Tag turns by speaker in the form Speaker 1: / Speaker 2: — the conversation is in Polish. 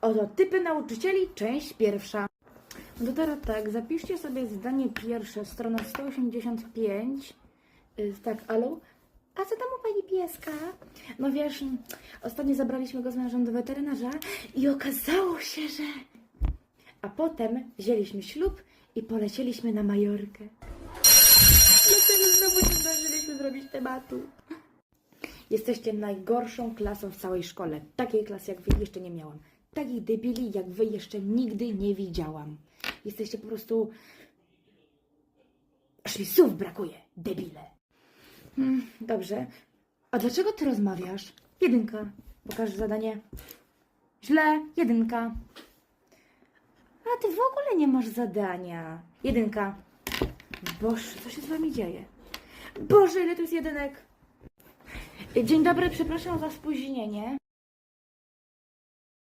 Speaker 1: Oto typy nauczycieli, część pierwsza. No teraz tak, zapiszcie sobie zdanie pierwsze, strona 185. Y, tak, alo? A co tam u pani pieska? No wiesz, ostatnio zabraliśmy go z mężem do weterynarza i okazało się, że... A potem wzięliśmy ślub i polecieliśmy na Majorkę. Dlatego znowu nie zdążyliśmy zrobić tematu. Jesteście najgorszą klasą w całej szkole. Takiej klasy jak wy jeszcze nie miałam. Takich debili jak wy jeszcze nigdy nie widziałam. Jesteście po prostu... Aż słów brakuje, debile. Hmm, dobrze. A dlaczego ty rozmawiasz? Jedynka. Pokaż zadanie. Źle. Jedynka. A ty w ogóle nie masz zadania. Jedynka. Boże, co się z wami dzieje? Boże, ile tu jest jedynek. Dzień dobry, przepraszam za spóźnienie.